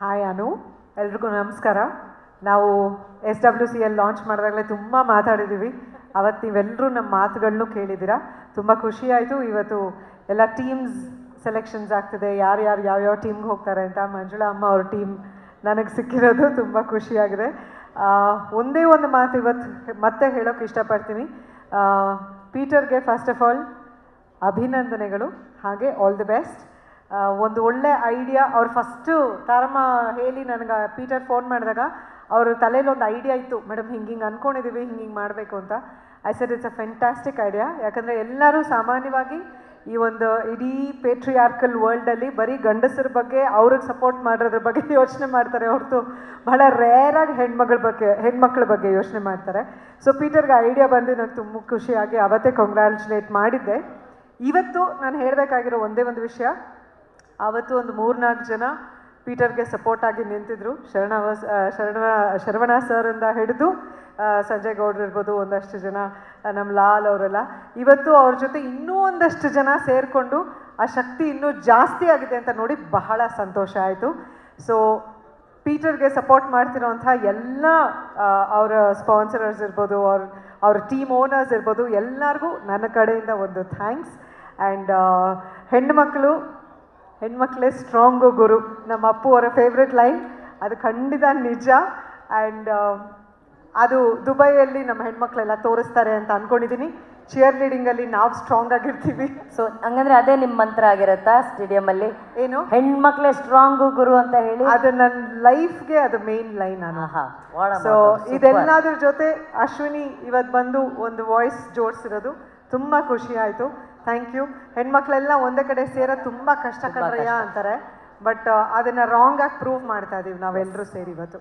Hi ಅನು. ಎಲ್ರಿಗೂ ನಮಸ್ಕಾರ. ನಾವು S W C L launch ಮಾಡಿದಾಗಲೇ ತುಂಬ ಮಾತಾಡಿದ್ದೀವಿ ಅವತ್ತು ನೀವೆಲ್ಲರೂ ನಮ್ಮ ಮಾತುಗಳನ್ನು ಕೇಳಿದ್ದೀರಾ ತುಂಬ ಖುಷಿಯಾಯಿತು ಇವತ್ತು ಎಲ್ಲ ಟೀಮ್ಸ್ ಸೆಲೆಕ್ಷನ್ಸ್ ಆಗ್ತಿದೆ. ಯಾರು ಯಾರು ಯಾವ್ಯಾವ ಟೀಮ್ಗೆ ಹೋಗ್ತಾರೆ ಅಂತ ಮಂಜುಳಾ ಅಮ್ಮ ಅವ್ರ ಟೀಮ್ ನನಗೆ ಸಿಕ್ಕಿರೋದು ತುಂಬ ಖುಷಿಯಾಗಿದೆ ಒಂದೇ ಒಂದು ಮಾತು ಇವತ್ತು ಮತ್ತೆ ಹೇಳೋಕೆ ಇಷ್ಟಪಡ್ತೀನಿ. ಪೀಟರ್ಗೆ ಫಸ್ಟ್ ಆಫ್ ಆಲ್ ಅಭಿನಂದನೆಗಳು. ಹಾಗೆ ಆಲ್ ದಿ ಬೆಸ್ಟ್ ಒಂದು ಒಳ್ಳೆ ಐಡಿಯಾ. ಅವ್ರು ಫಸ್ಟು ತಾರಮ್ಮ ಹೇಳಿ ನನಗೆ, ಪೀಟರ್ ಫೋನ್ ಮಾಡಿದಾಗ ಅವ್ರ ತಲೆಯಲ್ಲಿ ಒಂದು ಐಡಿಯಾ ಇತ್ತು. ಮೇಡಮ್ ಹಿಂಗೆ ಹಿಂಗೆ ಅಂದ್ಕೊಂಡಿದ್ದೀವಿ ಹಿಂಗೆ ಹಿಂಗೆ ಮಾಡಬೇಕು ಅಂತ. I said it's a fantastic idea ಯಾಕಂದರೆ ಎಲ್ಲರೂ ಸಾಮಾನ್ಯವಾಗಿ ಈ ಒಂದು ಇಡೀ ಪೇಟ್ರಿಯಾರ್ಕಲ್ ವರ್ಲ್ಡಲ್ಲಿ ಬರೀ ಗಂಡಸರ ಬಗ್ಗೆ, ಅವ್ರಿಗೆ ಸಪೋರ್ಟ್ ಮಾಡೋದ್ರ ಬಗ್ಗೆ ಯೋಚನೆ ಮಾಡ್ತಾರೆ. ಹೊರತು ಬಹಳ ರೇರಾಗಿ ಹೆಣ್ಮಗಳ ಬಗ್ಗೆ, ಹೆಣ್ಮಕ್ಳ ಬಗ್ಗೆ ಯೋಚನೆ ಮಾಡ್ತಾರೆ. ಸೊ ಪೀಟರ್ಗೆ ಐಡಿಯಾ ಬಂದು ನಾನು ತುಂಬ ಖುಷಿಯಾಗಿ ಅವತ್ತೇ ಕಂಗ್ರ್ಯಾಚುಲೇಟ್ ಮಾಡಿದ್ದೆ. ಇವತ್ತು ನಾನು ಹೇಳಬೇಕಾಗಿರೋ ಒಂದೇ ಒಂದು ವಿಷಯ ಆವತ್ತು ಒಂದು ಮೂರ್ನಾಲ್ಕು ಜನ ಪೀಟರ್ಗೆ ಸಪೋರ್ಟ್ ಆಗಿ ನಿಂತಿದ್ರು. ಶರಣವ ಶರಣ ಶರವಣ ಸರಿಂದ ಹಿಡಿದು ಸಂಜಯ್ ಗೌಡ್ರು ಇರ್ಬೋದು ಒಂದಷ್ಟು ಜನ ನಮ್ಮ ಲಾಲ್ ಅವರೆಲ್ಲ. ಇವತ್ತು ಅವ್ರ ಜೊತೆ ಇನ್ನೂ ಒಂದಷ್ಟು ಜನ ಸೇರಿಕೊಂಡು ಆ ಶಕ್ತಿ ಇನ್ನೂ ಜಾಸ್ತಿ ಆಗಿದೆ ಅಂತ ನೋಡಿ ಬಹಳ ಸಂತೋಷ ಆಯಿತು. ಸೊ ಪೀಟರ್ಗೆ ಸಪೋರ್ಟ್ ಮಾಡ್ತಿರೋಂಥ ಎಲ್ಲ ಅವರ ಸ್ಪಾನ್ಸರರ್ಸ್ ಇರ್ಬೋದು, ಅವ್ರ ಅವ್ರ ಟೀಮ್ ಓನರ್ಸ್ ಇರ್ಬೋದು ಎಲ್ಲರಿಗೂ ನನ್ನ ಕಡೆಯಿಂದ ಒಂದು ಥ್ಯಾಂಕ್ಸ್ ಆ್ಯಂಡ್ ಹೆಣ್ಮಕ್ಳು ಹೆಣ್ಮಕ್ಳೇ ಸ್ಟ್ರಾಂಗು ಗುರು. ನಮ್ಮ ಅಪ್ಪು ಅವರ ಫೇವ್ರೆಟ್ ಲೈನ್ ಅದು ಖಂಡಿತ ನಿಜ. ಆ್ಯಂಡ್ ಅದು ದುಬೈಯಲ್ಲಿ ನಮ್ಮ ಹೆಣ್ಮಕ್ಳೆಲ್ಲ ತೋರಿಸ್ತಾರೆ ಅಂತ ಅಂದ್ಕೊಂಡಿದ್ದೀನಿ ಚೇರ್ ಲೀಡಿಂಗಲ್ಲಿ ನಾವು ಸ್ಟ್ರಾಂಗ್ ಆಗಿರ್ತೀವಿ. ಸೊ ಹಂಗಂದ್ರೆ ಅದೇ ನಿಮ್ಮ ಮಂತ್ರ ಆಗಿರತ್ತಾ ಸ್ಟೇಡಿಯಂ ಅಲ್ಲಿ? ಏನು? ಹೆಣ್ಮಕ್ಳೆ ಸ್ಟ್ರಾಂಗು ಗುರು ಅಂತ ಹೇಳಿ. ಅದು ನನ್ನ ಲೈಫ್ಗೆ ಅದು ಮೇನ್ ಲೈನ್ ಸೊ ಇದೆಲ್ಲದ್ರ ಜೊತೆ ಅಶ್ವಿನಿ ಇವತ್ತು ಬಂದು ಒಂದು ವಾಯ್ಸ್ ಜೋಡಿಸಿರೋದು. ತುಂಬ ಖುಷಿ ಆಯಿತು. ಥ್ಯಾಂಕ್ ಯು ಹೆಣ್ಮಕ್ಳೆಲ್ಲ ಒಂದೇ ಕಡೆ ಸೇರೋದು ತುಂಬ ಕಷ್ಟ ಕಣ್ರಯ್ಯ ಅಂತಾರೆ. ಬಟ್ ಅದನ್ನ ರಾಂಗ್ ಆಗಿ ಪ್ರೂವ್ ಮಾಡ್ತಾ ಇದೀವಿ ನಾವೆಲ್ಲರೂ ಸೇರಿ ಇವತ್ತು.